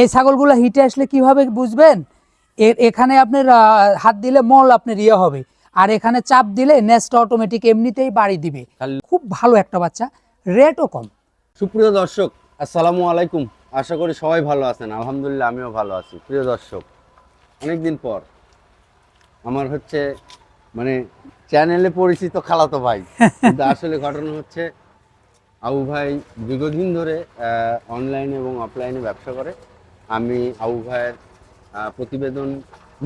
এই ছাগলগুলো হিটে আসলে কীভাবে বুঝবেন? এর এখানে আপনার হাত দিলে মল আপনার ইয়ে হবে। আর এখানে চাপ দিলে নেস্ট অটোমেটিক এমনিতেই বাড়ি দিবে। খুব ভালো একটা বাচ্চা রেটও কম। সুপ্রিয় দর্শক আসসালামু আলাইকুম। আশা করি সবাই ভালো আছেন। আলহামদুলিল্লাহ আমিও ভালো আছি। প্রিয় দর্শক অনেকদিন পর আমার হচ্ছে মানে চ্যানেলে পরিচিত খালাতো ভাই। কিন্তু আসলে ঘটনা হচ্ছে আবু ভাই দীর্ঘদিন ধরে অনলাইনে এবং অফলাইনে ব্যবসা করে। আমি আবু ভাইয়ের প্রতিবেদন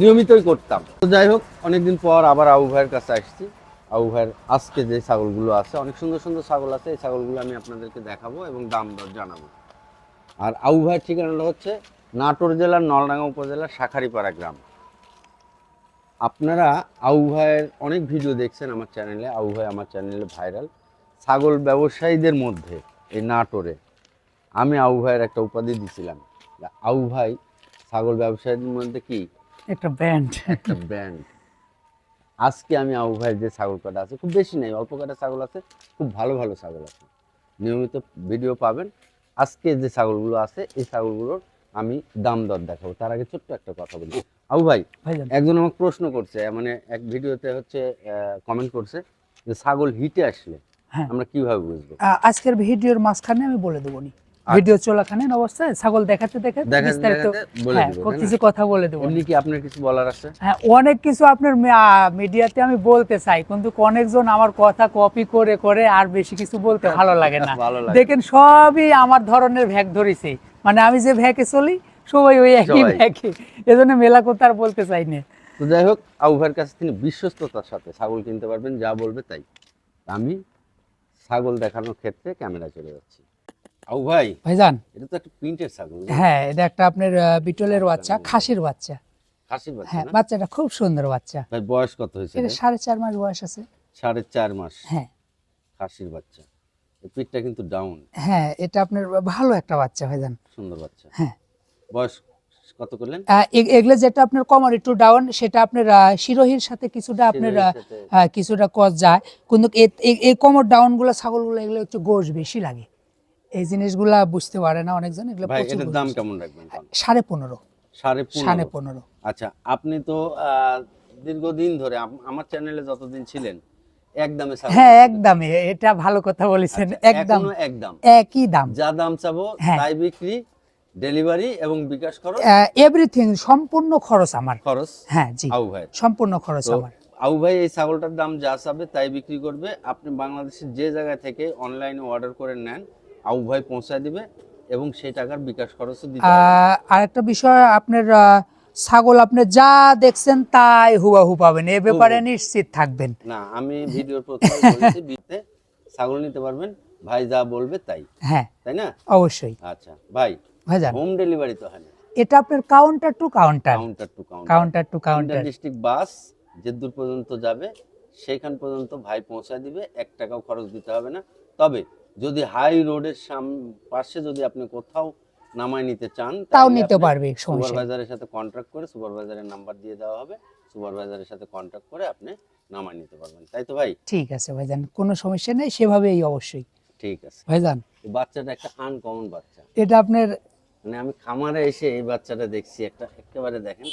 নিয়মিতই করতাম। তো যাই হোক, অনেকদিন পর আবার আবু ভাইয়ের কাছে আসছি। আবু ভাইয়ের আজকে যে ছাগলগুলো আছে, অনেক সুন্দর সুন্দর ছাগল আছে, এই ছাগলগুলো আমি আপনাদেরকে দেখাবো এবং দাম দর জানাব। আর আবু ভাইয়ের ঠিকানাটা হচ্ছে নাটোর জেলার নলডাঙ্গা উপজেলার শাখারিপাড়া গ্রাম। আপনারা আবু ভাইয়ের অনেক ভিডিও দেখছেন আমার চ্যানেলে, আবু ভাই আমার চ্যানেলে ভাইরাল। ছাগল ব্যবসায়ীদের মধ্যে, এই নাটোরে, আমি আবু ভাইয়ের একটা উপাধি দিছিলাম। আবু ভাই ছাগল ব্যবসায়ীদের মধ্যে কি? একটা ব্যান্ড। একটা ব্র্যান্ড আজকে আমি আবু ভাইয়ের যে ছাগল কাটা আছে খুব বেশি নেই অল্প কাটা ছাগল আছে খুব ভালো ভালো ছাগল আছে। নিয়মিত ভিডিও পাবেন। আজকে যে ছাগলগুলো আছে এই ছাগলগুলোর আমি দাম দর দেখাবো। তার আগে ছোট্ট একটা কথা বলি। আউ ভাই একজন আমাকে প্রশ্ন করছে মানে এক ভিডিওতে হচ্ছে কমেন্ট করছে যে ছাগল হিটে আসলে হ্যাঁ। আমরা কীভাবে বুঝব? আজকের ভিডিওর মাঝখানে আমি বলে দেবো নি। ভিডিও চলাকালীন অবস্থায় ছাগল দেখাতে দেখাতে বিস্তারিত হ্যাঁ? কিছু কথা বলে দেবো। এমনি কি আপনার কিছু বলার আছে? হ্যাঁ অনেক কিছু আপনার মিডিয়াতে আমি বলতে চাই কিন্তু অনেকজন আমার কথা কপি করে করে আর বেশি কিছু বলতে ভালো লাগে না। দেখেন সবই আমার ধরনের ভ্যাক ধরেছে। মানে আমি যে ভ্যাকে চলি সবাই ওই একই। ভ্যাকে। এজন্য মেলা কথা আর বলতে চাই না। তো যাই হোক আবু ভাইয়ের কাছে তিনি বিশ্বস্ততার সাথে ছাগল কিনতে পারবেন যা বলবে তাই। আমি ছাগল দেখানোর ক্ষেত্রে ক্যামেরা চলে যাচ্ছি। আবু ভাই ভাইজান। এটা তো একটা প্রিন্টের ছাগল। হ্যাঁ এটা একটা আপনার বিটলের বাচ্চা খাসির বাচ্চা। খাসির বাচ্চা হ্যাঁ বাচ্চাটা খুব সুন্দর বাচ্চা। ভাই বয়স কত হয়েছে এটা সাড়ে চার মাস বয়স আছে। সাড়ে চার মাস। হ্যাঁ। খাসির বাচ্চা। পিঠটা কিন্তু ডাউন হ্যাঁ এটা আপনার ভালো একটা বাচ্চা ভাইজান। সুন্দর বাচ্চা। হ্যাঁ। বয়স কত করলেন? এগুলো যেটা আপনার কমার একটু ডাউন সেটা আপনার শিরোহির সাথে কিছুটা আপনার কিছুটা কস যায়। কিন্তু এই কমর ডাউনগুলো ছাগলগুলো এগুলো একটু গোশ বেশি লাগে। এই জিনিসগুলা বুঝতে পারে না অনেকজন এগুলো ভাই এটার দাম কেমন রাখবেন সাড়ে পনেরো। সাড়ে পনেরো? আচ্ছা আপনি তো দীর্ঘদিন ধরে আমার চ্যানেলে যতদিন ছিলেন একদমে হ্যাঁ একদমে এটা ভালো কথা বলেছেন আচ্ছা, একদম। একদম। একই দাম। যা দাম চাবো হ্যাঁ। তাই বিক্রি ডেলিভারি এবং বিকাশ খরচ? এভরিথিং সম্পূর্ণ খরচ আমার। খরচ? হ্যাঁ জি। আবু ভাই। সম্পূর্ণ খরচ আমার। আবু ভাই এই ছাগলটার দাম যা চাবে তাই বিক্রি করবে। আপনি বাংলাদেশের যে জায়গা থেকে অনলাইনে অর্ডার করে নেন আবু ভাই পৌঁছায় দিবে এবং সেই টাকার বিকাশ খরচও দিতে আরেকটা বিষয় আপনার ছাগল আপনি যা দেখছেন তাই হুবাহু পাবেন এ ব্যাপারে নিশ্চিত থাকবেন। না আমি ভিডিওর প্রথমে বলেছি বিতে ছাগল নিতে পারবেন ভাই যা বলবে তাই। হ্যাঁ তাই না? অবশ্যই। আচ্ছা ভাই ভাইজান। হোম ডেলিভারি তো হয় না। এটা আপনার counter to counter counter to counter counter to counter district bus যে দূর পর্যন্ত যাবে সেখান পর্যন্ত ভাই পৌঁছায় দিবে এক টাকাও খরচ দিতে হবে না। তবে যদি হাই রোডের পাশে যদি আপনি কোথাও নামায় নিতে চান তাও নিতে পারবে। সুপারভাইজারের সাথে কন্ট্রাক্ট করে সুপারভাইজারের নাম্বার দিয়ে দেওয়া হবে। সুপারভাইজারের সাথে কন্ট্রাক্ট করে আপনি নামায় নিতে পারবেন। তাই তো ভাই? ঠিক আছে ভাইজান কোনো সমস্যা নেই সেভাবেই অবশ্যই। ঠিক আছে। ভাইজান। বাচ্চাটা একটা আনকমন বাচ্চা। এটা আপনার মানে আমি খামারে এসে এই বাচ্চাটা দেখছি একটা একেবারে দেখেন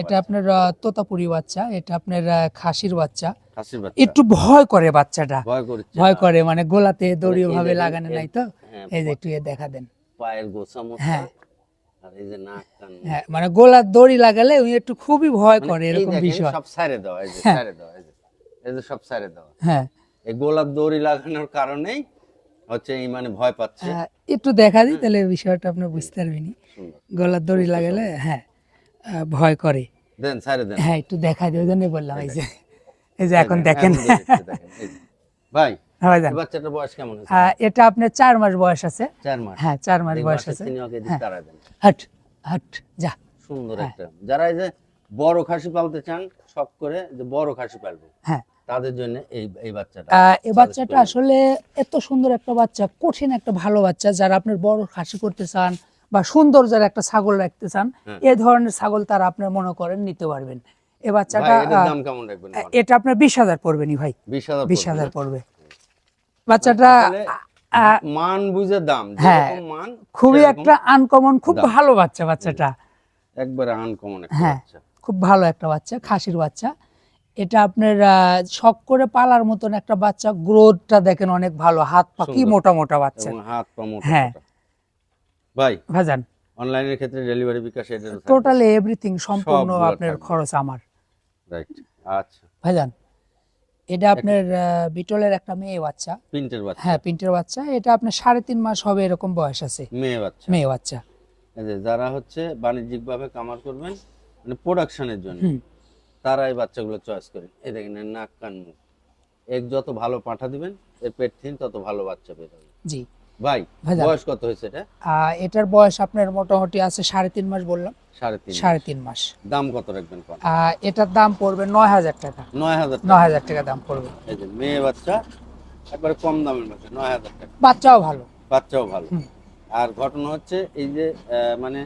এটা আপনার তোতাপুরি বাচ্চা এটা আপনার খাসির বাচ্চা। খাসির বাচ্চা। একটু ভয় করে বাচ্চাটা। ভয় করছে ভয় করে মানে গোলাতে দড়ি ভাবে লাগানো নাই তো? হ্যাঁ, এই যে একটু দেখা দেন। পায়ের গোছা হ্যাঁ। আর এই যে নাক কান। হ্যাঁ মানে গোলার দড়ি লাগালে উনি একটু খুবই ভয় মানে করে এরকম বিষয় সব সাইরে দেওয়া এই যে হ্যাঁ। দেওয়া এই যে সব সাইরে দেওয়া। হ্যাঁ। এই গোলাপ দড়ি লাগানোর কারণেই হচ্ছে এই মানে ভয় পাচ্ছে। আহ, একটু দেখা দিই তাহলে বিষয়টা আপনি বুঝতে পারবেন গলার দড়ি লাগালে হ্যাঁ ভয় করে। দেন সাইরে দেন। হ্যাঁ একটু দেখা দিই ওই জন্যই বললাম এই যে এই যে এখন দেখেন। ভাই হ্যাঁ বাচ্চাটার বয়স কেমন হয়েছে? এটা আপনার চার মাস বয়স আছে। চার মাস। হ্যাঁ চার মাস বয়স আছে। হ্যাঁ। হাট হাট যা। সুন্দর হ্যাঁ। একটা। যারা এই যে বড় খাসি পালতে চান শখ করে যে বড় খাসি পালবে। হ্যাঁ। তাদের জন্য এই এই বাচ্চাটা। এই বাচ্চাটা আসলে এত সুন্দর একটা বাচ্চা কঠিন একটা ভালো বাচ্চা যারা আপনার বড় খাসি করতে চান বা সুন্দর যারা একটা ছাগল রাখতে চান হ্যাঁ। এ ধরনের ছাগল তারা আপনার মনে করেন নিতে পারবেন। এই বাচ্চাটা ভাই, দাম কেমন রাখবেন এটা আপনার বিশ হাজার পড়বে নি ভাই। বিশ হাজার পড়বে বাচ্চাটা মান বুঝে দাম হ্যাঁ, মান খুবই একটা আনকমন খুব ভালো বাচ্চা বাচ্চাটা। একবারে আনকমন একটা হ্যাঁ। বাচ্চা। খুব ভালো একটা বাচ্চা খাসির বাচ্চা। এটা আপনার শখ করে পালার মতন একটা বাচ্চা গ্রোথটা দেখেন অনেক ভালো। হাত পা কি মোটা মোটা বাচ্চা। হাত পা মোটা হ্যাঁ। ভাই ভাজান অনলাইনের ক্ষেত্রে ডেলিভারি বিকাশ এটা টোটালি এভরিথিং সম্পূর্ণ আপনার খরচ আমার। রাইট আচ্ছা। ভাইজান এটা আপনার বিটলের একটা মেয়ে বাচ্চা। প্রিন্টের বাচ্চা। হ্যাঁ প্রিন্টের বাচ্চা। এটা আপনার সাড়ে তিন মাস হবে এরকম বয়স আছে। মেয়ে বাচ্চা। মেয়ে বাচ্চা। যারা হচ্ছে বাণিজ্যিক ভাবে কামার করবেন মানে প্রোডাকশনের জন্য। তারা এই বাচ্চাগুলো চয়েস করেন এই দেখেন নাক কান মুখ। এক যত ভালো পাঠা দিবেন এর পেট থিন তত ভালো বাচ্চা পেয়ে যাবেন জি। ভাই বয়স কত হয়েছে এটা? এটার বয়স আপনার মোটামুটি আছে সাড়ে তিন মাস বললাম। সাড়ে তিন মাস। দাম কত রাখবেন এটার দাম পড়বে নয় হাজার টাকা। নয় হাজার টাকা। নয় হাজার টাকা দাম পড়বে। এই যে মেয়ে বাচ্চা একবারে কম দামের মধ্যে নয় হাজার টাকা। বাচ্চাও ভালো। বাচ্চাও ভালো। আর ঘটনা হচ্ছে এই যে মানে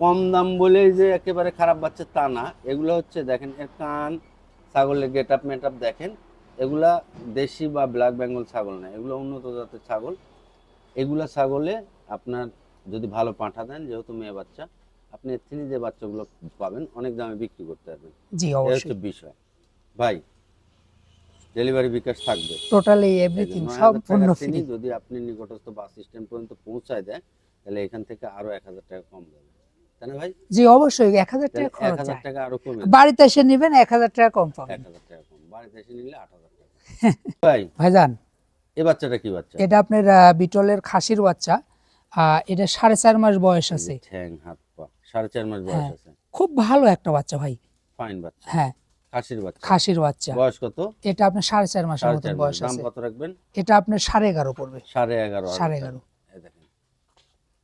কম দাম বলেই যে একেবারে খারাপ বাচ্চা তা না। এগুলো হচ্ছে দেখেন এর কান ছাগলের গেট আপ মেট আপ দেখেন এগুলা দেশি বা ব্ল্যাক বেঙ্গল ছাগল না। এগুলো উন্নত জাতের ছাগল। এগুলা ছাগলে আপনার যদি ভালো পাঠা দেন যেহেতু মেয়ে বাচ্চা আপনি এর থেকে যে বাচ্চাগুলো পাবেন অনেক দামে বিক্রি করতে পারবেন। জি অবশ্যই। বিষয়। ভাই ডেলিভারি বিকাশ থাকবে। টোটালি এভরিথিং 9,000 সম্পূর্ণ ফ্রি যদি আপনি নিকটস্থ বাস স্ট্যান্ড পর্যন্ত পৌঁছায় দেয় তাহলে এখান থেকে আরও এক হাজার টাকা কম যাবে তাই না ভাই? জি অবশ্যই এক হাজার টাকা খরচ হাজার টাকা আরও কমে বাড়িতে এসে নেবেন এক হাজার টাকা কম পাবেন। এক হাজার টাকা কম বাড়িতে এসে নিলে আট হাজার টাকা। ভাই ভাইজান এ বাচ্চাটা কি বাচ্চা? এটা আপনার বিটলের খাসির বাচ্চা। এটা সাড়ে চার মাস বয়স আছে। ঠ্যাং হাত পা সাড়ে চার মাস বয়স হ্যাঁ। আছে। খুব ভালো একটা বাচ্চা ভাই। ফাইন বাচ্চা। হ্যাঁ। খাসির বাচ্চা। খাসির বাচ্চা। বয়স কত? এটা আপনার সাড়ে চার মাসের মাস। বয়স দাম কত রাখবেন? এটা আপনার সাড়ে এগারো পড়বে। সাড়ে এগারো সাড়ে এগারো। এই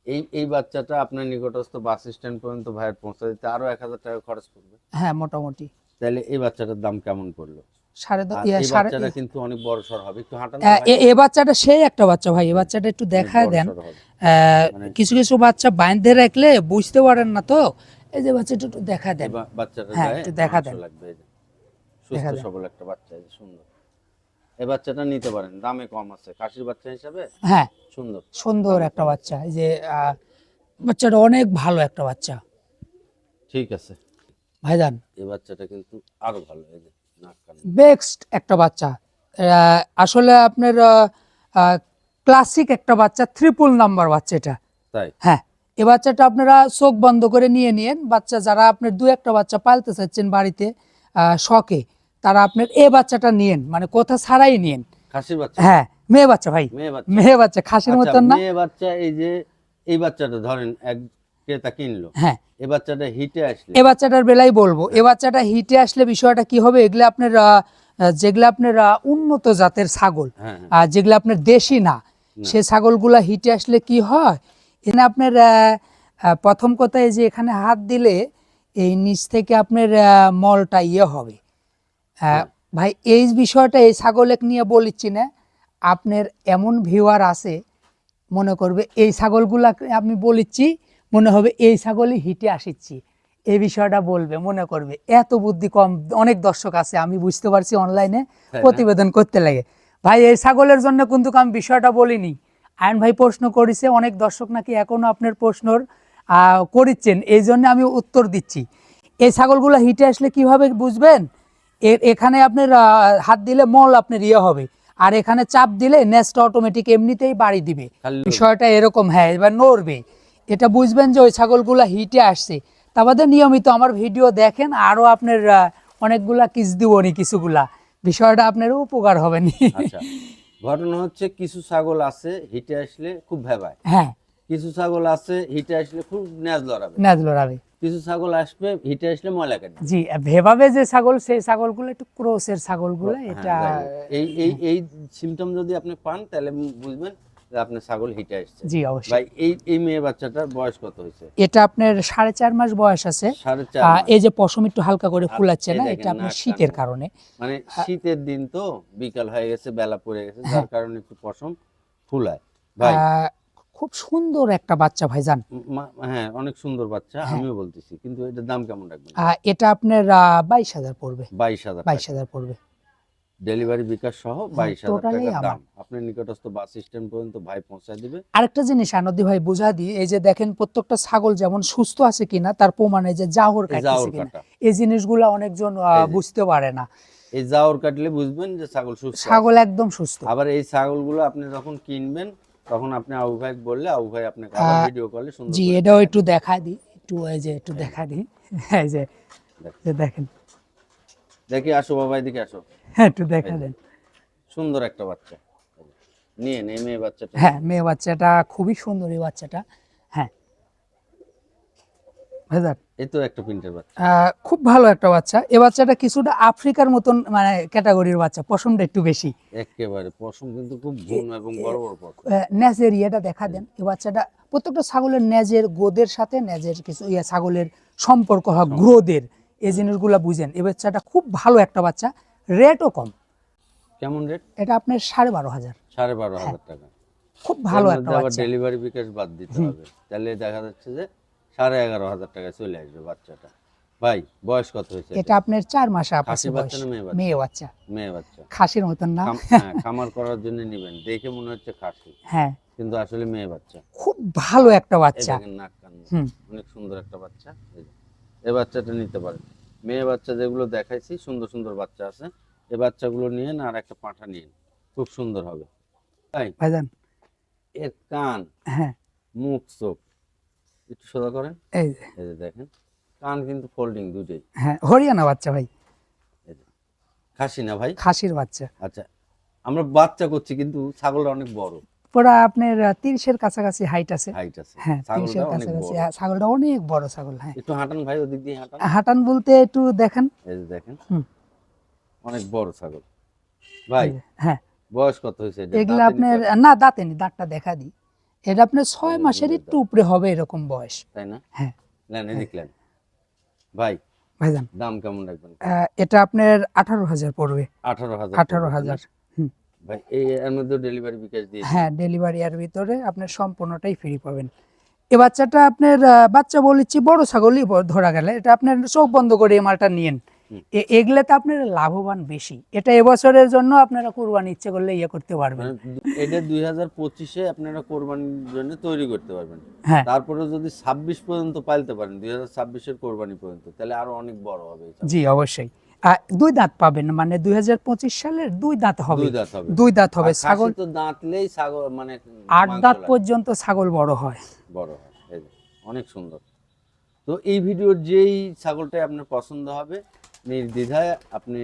এই এই বাচ্চাটা আপনার নিকটস্থ বাস স্ট্যান্ড পর্যন্ত ভাইয়ের পৌঁছে দিতে আরও এক হাজার টাকা খরচ পড়বে। হ্যাঁ মোটামুটি। তাহলে এই বাচ্চাটার দাম কেমন পড়ল? সাড়ে দশ এই বাচ্চাটা কিন্তু অনেক বড় সর হবে। একটু হাঁটানো এ- বাচ্চাটা সেই একটা বাচ্চা ভাই এই বাচ্চাটা একটু দেখায় দেন। আহ, মানে- কিছু কিছু বাচ্চা বাইন্ধে রাখলে বুঝতে পারেন না তো। এই যে বাচ্চাটা একটু দেখা দেন। বাচ্চাটা হ্যাঁ, দেখা দেন। লাগবে সুস্থ সবল একটা বাচ্চা সুন্দর। এই বাচ্চাটা নিতে পারেন। দামে কম আছে। কাশির বাচ্চা হিসাবে হ্যাঁ। সুন্দর। সুন্দর একটা বাচ্চা। এই যে বাচ্চাটা অনেক ভালো একটা বাচ্চা। ঠিক আছে। ভাইজান। এই বাচ্চাটা কিন্তু আরও ভালো এই যে বেস্ট একটা বাচ্চা। আসলে আপনার ক্লাসিক একটা বাচ্চা ত্রিপুল নাম্বার বাচ্চা এটা। তাই? হ্যাঁ। এ বাচ্চাটা আপনারা চোখ বন্ধ করে নিয়ে নিয়েন। বাচ্চা যারা আপনার দু একটা বাচ্চা পালতে চাচ্ছেন বাড়িতে শখে তারা আপনার এ বাচ্চাটা নিয়েন মানে কোথা ছাড়াই নিয়েন। খাসির বাচ্চা? হ্যাঁ মেয়ে বাচ্চা ভাই। মেয়ে বাচ্চা। খাসির আচ্ছা, মতন না। মেয়ে বাচ্চা এই যে এই বাচ্চাটা ধরেন এক ক্রেতা কিনলো। হ্যাঁ। এই বাচ্চাটা হিটে আসলে। এ বাচ্চাটার বেলায় বলব এ বাচ্চাটা হিটে আসলে বিষয়টা কি হবে? এগুলো আপনার যেগুলো আপনার উন্নত জাতের ছাগল হ্যাঁ হ্যাঁ, আর যেগুলো আপনার দেশি না সে ছাগলগুলা হিটে আসলে কি হয়? এখানে আপনার প্রথম কথা এই যে এখানে হাত দিলে এই নিচ থেকে আপনার মলটা ইয়ে হবে। ভাই এই বিষয়টা এই ছাগলেক নিয়ে বলিচ্ছি না। আপনার এমন ভিউয়ার আছে মনে করবে এই ছাগলগুলা আমি বলিচ্ছি মনে হবে এই ছাগলই হিটে আসিচ্ছি। এই বিষয়টা বলবে মনে করবে। এত বুদ্ধি কম অনেক দর্শক আছে আমি বুঝতে পারছি অনলাইনে প্রতিবেদন করতে লাগে। ভাই এই ছাগলের জন্য কিন্তু আমি বিষয়টা বলিনি। আয়ন ভাই প্রশ্ন করেছে অনেক দর্শক নাকি এখনও আপনার প্রশ্নর করিচ্ছেন এই জন্য আমি উত্তর দিচ্ছি। এই ছাগলগুলো হিটে আসলে কীভাবে বুঝবেন? এখানে আপনার হাত দিলে মল আপনার ইয়ে হবে। আর এখানে চাপ দিলে নেস্ট অটোমেটিক এমনিতেই বাড়ি দিবে। বিষয়টা এরকম হ্যাঁ এবার নড়বে। এটা বুঝবেন যে ওই ছাগলগুলা হিটে আসছে। তা বাদে নিয়মিত আমার ভিডিও দেখেন আরও আপনার অনেকগুলা কিস দিবনি কিছুগুলা। বিষয়টা আপনার উপকার হবে নি। আচ্ছা। ঘটনা হচ্ছে কিছু ছাগল আছে হিটে আসলে খুব ভেবায়। হ্যাঁ। কিছু ছাগল আছে হিটে আসলে খুব ন্যাজ লড়াবে। নাজ লড়াবে। কিছু ছাগল আসবে হিটে আসলে ময়লা কাটবে জি ভেভাবে যে ছাগল সেই ছাগলগুলো একটু ক্রোসের ছাগলগুলো হ্যাঁ, এটা এই এই এই সিমটম যদি আপনি পান তাহলে বুঝবেন আপনার ছাগল হিটে আসছে। জি অবশ্যই। ভাই এই এই মেয়ে বাচ্চাটার বয়স কত হয়েছে? এটা আপনার সাড়ে চার মাস বয়স আছে। এই যে পশম একটু হালকা করে ফুলাচ্ছে না এটা আপনার শীতের কারণে। মানে শীতের দিন তো বিকাল হয়ে গেছে বেলা পড়ে গেছে যার কারণে একটু পশম ফুলায়। ভাই খুব সুন্দর একটা বাচ্চা ভাইজান। হ্যাঁ অনেক সুন্দর বাচ্চা হ্যাঁ। আমিও বলতেছি কিন্তু এটার দাম কেমন রাখবেন? এটা আপনার বাইশ হাজার পড়বে। বাইশ হাজার বাইশ হাজার পড়বে। ডেলিভারি বিকাশ সহ বাইশ হাজার totally টাকা দাম। আপনার নিকটস্থ বাস স্ট্যান্ড পর্যন্ত ভাই পৌঁছায় দিবে। আরেকটা জিনিস আনন্দি ভাই বুঝা দিই এই যে দেখেন প্রত্যেকটা ছাগল যেমন সুস্থ আছে কিনা তার প্রমাণ এই যে জাহর কাটছে কিনা। এই জিনিসগুলো অনেকজন বুঝতে পারে না। এই জাওর কাটলে বুঝবেন যে ছাগল সুস্থ ছাগল একদম সুস্থ। আবার এই ছাগলগুলো আপনি যখন কিনবেন তখন আপনি আবু ভাই বললে আবু ভাই আপনাকে ভিডিও কলে সুন্দর জি এটাও একটু দেখা দিই একটু এই যে একটু দেখা দিই। এই যে যে দেখেন। দেখি আসো বাবা এদিকে আসো। হ্যাঁ একটু দেখা দেন। সুন্দর একটা বাচ্চা। নিয়ে নে মেয়ে বাচ্চাটা। হ্যাঁ মেয়ে বাচ্চাটা খুবই সুন্দর এই বাচ্চাটা। হ্যাঁ ভাইজান এই তো একটা প্রিন্টের বাচ্চা। খুব ভালো একটা বাচ্চা। এই বাচ্চাটা কিছুটা আফ্রিকার মতন মানে ক্যাটাগরির বাচ্চা পশমটা একটু বেশি। একেবারে পশম কিন্তু খুব ঘন এবং বড় বড় পশম। ন্যাজের ইয়েটা দেখা দেন। এই বাচ্চাটা প্রত্যেকটা ছাগলের ন্যাজের গোদের সাথে ন্যাজের কিছু ইয়ে ছাগলের সম্পর্ক হয় গ্রোদের। এই জিনিসগুলো বুঝেন। এই বাচ্চাটা খুব ভালো একটা বাচ্চা। রেটও কম। কেমন রেট? এটা আপনার সাড়ে বারো হাজার। সাড়ে বারো হাজার টাকা। খুব হ্যাঁ। ভালো একটা বাচ্চা। ডেলিভারি বিকাশ বাদ দিতে হবে। তাহলে দেখা যাচ্ছে যে সাড়ে এগারো হাজার টাকা চলে আসবে বাচ্চাটা। ভাই বয়স কত হয়েছে এটা? আপনার চার মাসে খাসি বাচ্চা না মেয়ে বাচ্চা? মেয়ে বাচ্চা। খাসির মতন না? হ্যাঁ, খামার করার জন্য নিবেন। দেখে মনে হচ্ছে খাসি। হ্যাঁ। কিন্তু আসলে মেয়ে বাচ্চা। খুব ভালো একটা বাচ্চা। নাক কান অনেক সুন্দর একটা বাচ্চা। এই এই বাচ্চাটা নিতে পারেন। মেয়ে বাচ্চা যেগুলো দেখাইছি সুন্দর সুন্দর বাচ্চা আছে। এই বাচ্চাগুলো নিয়ে না আর একটা পাঁঠা নিয়ে খুব সুন্দর হবে। তাই ভাইজান। এর কান। হ্যাঁ। মুখ চোখ। একটু সোজা করেন। এই যে, এই যে দেখেন কান কিন্তু ফোল্ডিং দুটোই। হ্যাঁ হরিয়ানা বাচ্চা ভাই। খাসি না ভাই? খাসির বাচ্চা। আচ্ছা আমরা বাচ্চা করছি কিন্তু ছাগলটা অনেক বড়। পুরা আপনার তিরিশের কাছাকাছি হাইট আছে। হাইট আছে। হ্যাঁ তিরিশের কাছাকাছি। হ্যাঁ, ছাগলটা অনেক বড় ছাগল হ্যাঁ। একটু হাঁটান ভাই ওদিক দিয়ে হাঁটান। হাঁটান বলতে একটু দেখেন। এই যে দেখেন। অনেক বড় ছাগল। ভাই হ্যাঁ। বয়স কত হয়েছে? এগুলো আপনার না দাঁতেনি দাঁতটা দেখা দিই। এটা আপনার ছয় এই যে মাসের একটু উপরে হবে এরকম বয়স। তাই না? হ্যাঁ। এদিক নেন ভাই ভাইজান। দাম কেমন রাখবেন? এটা আপনার আঠারো হাজার পড়বে। আঠারো হাজার আঠারো হাজার ভাই এই এর মধ্যে ডেলিভারি বিকাশ দিয়ে হ্যাঁ ডেলিভারি এর ভিতরে আপনার সম্পূর্ণটাই ফ্রি পাবেন। এই বাচ্চাটা আপনার বাচ্চা বলেছি বড় ছাগলই ধরা গেলে। এটা আপনার চোখ বন্ধ করে এই মালটা নিয়েন। এ- এগুলাতে আপনার লাভবান বেশি। এটা এবছরের জন্য আপনারা কুরবানি ইচ্ছে করলে ইয়ে করতে পারবেন। মানে এটা দুই হাজার পঁচিশে আপনারা কোরবানির জন্য তৈরি করতে পারবেন। হ্যাঁ। তারপরে যদি ছাব্বিশ পর্যন্ত পালতে পারেন দুই হাজার ছাব্বিশের কোরবানি পর্যন্ত তাহলে আরও অনেক বড় হবে জি অবশ্যই। দুই দাঁত পাবেন মানে দুই হাজার পঁচিশ সালের দুই দাঁত হবে। দুই দাঁত হবে। দুই দাঁত হবে। ছাগল তো দাঁতলেই ছাগল মানে আট দাঁত পর্যন্ত ছাগল বড় হয়। বড় হয় অনেক সুন্দর। তো এই ভিডিওর যেই ছাগলটাই আপনার পছন্দ হবে নির্দ্বিধায় আপনি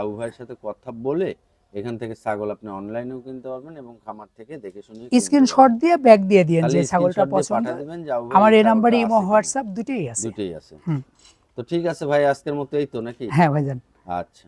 আবু ভাইয়ের সাথে কথা বলে এখান থেকে ছাগল আপনি অনলাইনেও কিনতে পারবেন এবং খামার থেকে দেখে শুনে স্ক্রিনশট দিয়ে ব্যাগ দিয়ে দিয়েন যে ছাগলটা পছন্দ। দেবেন আমার এই নম্বরে ইমো হোয়াটসঅ্যাপ দুটেই আছে। দুটেই আছে। হুম। তো ঠিক আছে ভাই আজকের মতো এই তো নাকি? হ্যাঁ ভাইজান। আচ্ছা।